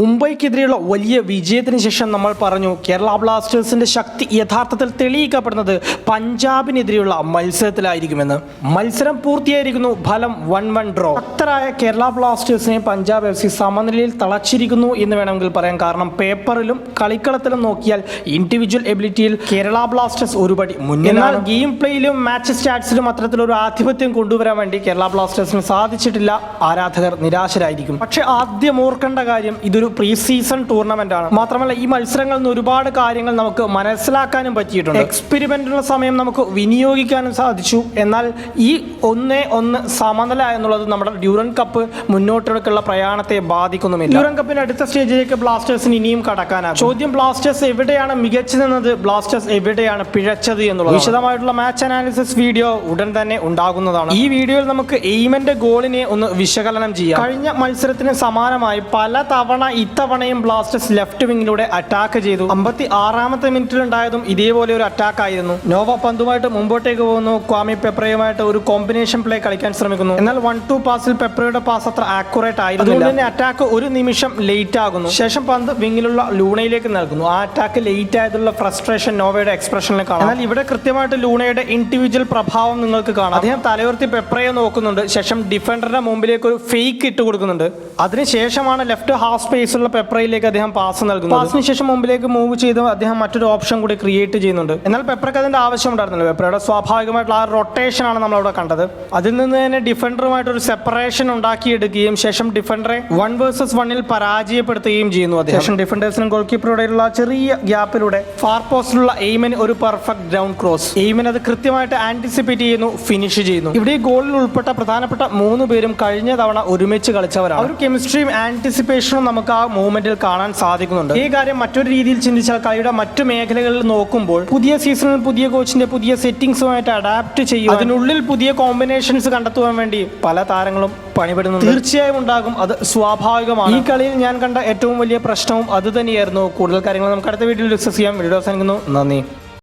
മുംബൈക്കെതിരെയുള്ള വലിയ വിജയത്തിന് ശേഷം നമ്മൾ പറഞ്ഞു കേരള ബ്ലാസ്റ്റേഴ്സിന്റെ ശക്തി യഥാർത്ഥത്തിൽ തെളിയിക്കപ്പെടുന്നത് പഞ്ചാബിനെതിരെയുള്ള മത്സരത്തിലായിരിക്കുമെന്ന്. മത്സരം പൂർത്തിയായിരിക്കുന്നു ഫലം വൺ വൺ ഡ്രോ ഭക്തരായ കേരള ബ്ലാസ്റ്റേഴ്സിനെ പഞ്ചാബ് എഫ് സി സമനിലയിൽ തളച്ചിരിക്കുന്നു എന്ന് വേണമെങ്കിൽ പറയാം. കാരണം പേപ്പറിലും കളിക്കളത്തിലും നോക്കിയാൽ ഇൻഡിവിജ്വൽ എബിലിറ്റിയിൽ കേരള ബ്ലാസ്റ്റേഴ്സ് ഒരുപടി മുന്നിൽ ഗെയിം പ്ലേയിലും മാച്ച് സ്റ്റാറ്റ്സിലും അത്തരത്തിലൊരു ആധിപത്യം കൊണ്ടുവരാൻ വേണ്ടി കേരള ബ്ലാസ്റ്റേഴ്സിന് സാധിച്ചിട്ടില്ല. ആരാധകർ നിരാശരായിരിക്കും. പക്ഷേ ആദ്യം ഓർക്കേണ്ട കാര്യം ഇതൊരു പ്രീ സീസൺ ടൂർണമെന്റ് ആണ്. മാത്രമല്ല ഈ മത്സരങ്ങളിൽ നിന്ന് ഒരുപാട് കാര്യങ്ങൾ നമുക്ക് മനസ്സിലാക്കാനും പറ്റിയിട്ടുണ്ട്. എക്സ്പെരിമെന്റിനുള്ള സമയം നമുക്ക് വിനിയോഗിക്കാനും സാധിച്ചു. എന്നാൽ ഈ ഒന്നേ ഒന്ന് സമനില എന്നുള്ളത് നമ്മുടെ ഡ്യൂറൻ കപ്പ് മുന്നോട്ടേക്കുള്ള പ്രയാണത്തെ ബാധിക്കുന്നുമില്ല. ഡ്യൂറൻ കപ്പിന്റെ അടുത്ത സ്റ്റേജിലേക്ക് ബ്ലാസ്റ്റേഴ്സിന് ഇനിയും കടക്കാനാണ് ചോദ്യം ബ്ലാസ്റ്റേഴ്സ് എവിടെയാണ് മികച്ചതെന്നത് ബ്ലാസ്റ്റേഴ്സ് എവിടെയാണ് പിഴച്ചത് എന്നുള്ളത് വിശദമായിട്ടുള്ള മാച്ച് അനാലിസിസ് വീഡിയോ ഉടൻ തന്നെ ഉണ്ടാകുന്നതാണ്. ഈ വീഡിയോയിൽ നമുക്ക് എയ്മന്റെ ഗോളിനെ ഒന്ന് വിശകലനം ചെയ്യാം. കഴിഞ്ഞ മത്സരത്തിന് സമാനമായി പല തവണ ഇത്തവണയും ബ്ലാസ്റ്റേഴ്സ് ലെഫ്റ്റ് വിങ്ങിലൂടെ അറ്റാക്ക് ചെയ്തു. അമ്പത്തി ആറാമത്തെ മിനിറ്റിൽ ഉണ്ടായതും ഇതേപോലെ ഒരു അറ്റാക്ക് ആയിരുന്നു. നോവ പന്തുമായിട്ട് മുമ്പോട്ടേക്ക് പോകുന്നു. ക്വാമി പെപ്രയുമായിട്ട് ഒരു കോമ്പിനേഷൻ പ്ലേ കളിക്കാൻ ശ്രമിക്കുന്നു. എന്നാൽ വൺ ടു പാസിൽ പെപ്രയുടെ പാസ് അത്ര ആക്യുറേറ്റ് ആയിരുന്നു അതുകൊണ്ട് തന്നെ അറ്റാക്ക് ഒരു നിമിഷം ലേറ്റ് ആകുന്നു. ശേഷം പന്ത് വിങ്ങിലുള്ള ലൂണയിലേക്ക് നൽകുന്നു. ആ അറ്റാക്ക് ലേറ്റ് ആയതുള്ള ഫ്രസ്ട്രേഷൻ നോവയുടെ എക്സ്പ്രഷനിൽ കാണാം. എന്നാൽ ഇവിടെ കൃത്യമായിട്ട് ലൂണയുടെ ഇൻഡിവിജ്വൽ പ്രഭാവം നിങ്ങൾക്ക് കാണാം. അദ്ദേഹം തലയുർത്തി പെപ്രയെ നോക്കുന്നുണ്ട്. ശേഷം ഡിഫൻഡറുടെ മുമ്പിലേക്ക് ഒരു ഫേക്ക് ഇട്ട് കൊടുക്കുന്നുണ്ട്. അതിനുശേഷമാണ് ലെഫ്റ്റ് ഹാഫ് സ്പേസുള്ള പെപ്രയിലേക്ക് അദ്ദേഹം പാസ് നൽകുന്നു പാസിന് ശേഷം മുമ്പിലേക്ക് മൂവ് ചെയ്ത് അദ്ദേഹം മറ്റൊരു ഓപ്ഷൻ കൂടി ക്രിയേറ്റ് ചെയ്യുന്നുണ്ട്. എന്നാൽ പെപ്രക്ക് അതിന്റെ ആവശ്യം ഉണ്ടായിരുന്നില്ല. പെപ്രയുടെ സ്വാഭാവികമായിട്ടുള്ള ആ റൊട്ടേഷൻ ആണ് നമ്മൾ അവിടെ കണ്ടത്. അതിൽ നിന്ന് തന്നെ ഡിഫൻഡറുമായിട്ട് ഒരു സെപ്പറേഷൻ ഉണ്ടാക്കിയെടുക്കുകയും ശേഷം ഡിഫൻഡറെ വൺ വേഴ്സസ് വണ്ണിൽ പരാജയപ്പെടുത്തുകയും ചെയ്യുന്നു അദ്ദേഹം. ഡിഫൻഡേഴ്സിനും ഗോൾ കീപ്പറുടെയുള്ള ചെറിയ ഗ്യാപ്പിലൂടെ ഫാർ പോസ്റ്റിലുള്ള എയ്മിന് ഒരു പെർഫെക്റ്റ് ഗ്രൗണ്ട് ക്രോസ് എയ്മിൻ അത് കൃത്യമായിട്ട് ആന്റിസിപ്പേറ്റ് ചെയ്യുന്നു ഫിനിഷ് ചെയ്യുന്നു. ഇവിടെ ഈ ഗോളിൽ ഉൾപ്പെട്ട പ്രധാനപ്പെട്ട മൂന്ന് പേരും കഴിഞ്ഞ തവണ ഒരുമിച്ച് കളിച്ചവരാണ്. ഒരു കെമിസ്ട്രിയും ആന്റിസിപ്പേഷനും നമുക്ക് ആ മൂവ്മെന്റിൽ കാണാൻ സാധിക്കുന്നുണ്ട്. ഈ കാര്യം മറ്റൊരു രീതിയിൽ ചിന്തിച്ചാൽ കളിയുടെ മറ്റു മേഖലകളിൽ നോക്കുമ്പോൾ പുതിയ സീസണിൽ പുതിയ കോച്ചിന്റെ പുതിയ സെറ്റിംഗ്സുമായിട്ട് അഡാപ്റ്റ് ചെയ്യും അതിനുള്ളിൽ പുതിയ കോമ്പിനേഷൻസ് കണ്ടെത്തുവാൻ വേണ്ടി പല താരങ്ങളും പണിപെടുന്നു തീർച്ചയായും ഉണ്ടാകും. അത് സ്വാഭാവികമാണ്. ഈ കളിയിൽ ഞാൻ കണ്ട ഏറ്റവും വലിയ പ്രശ്നവും അത് തന്നെയായിരുന്നു. കൂടുതൽ കാര്യങ്ങൾ നമുക്ക് അടുത്ത വീഡിയോയിൽ ഡിസ്കസ് ചെയ്യാം. വീഡിയോ അവസാനിക്കുന്നു. നന്ദി.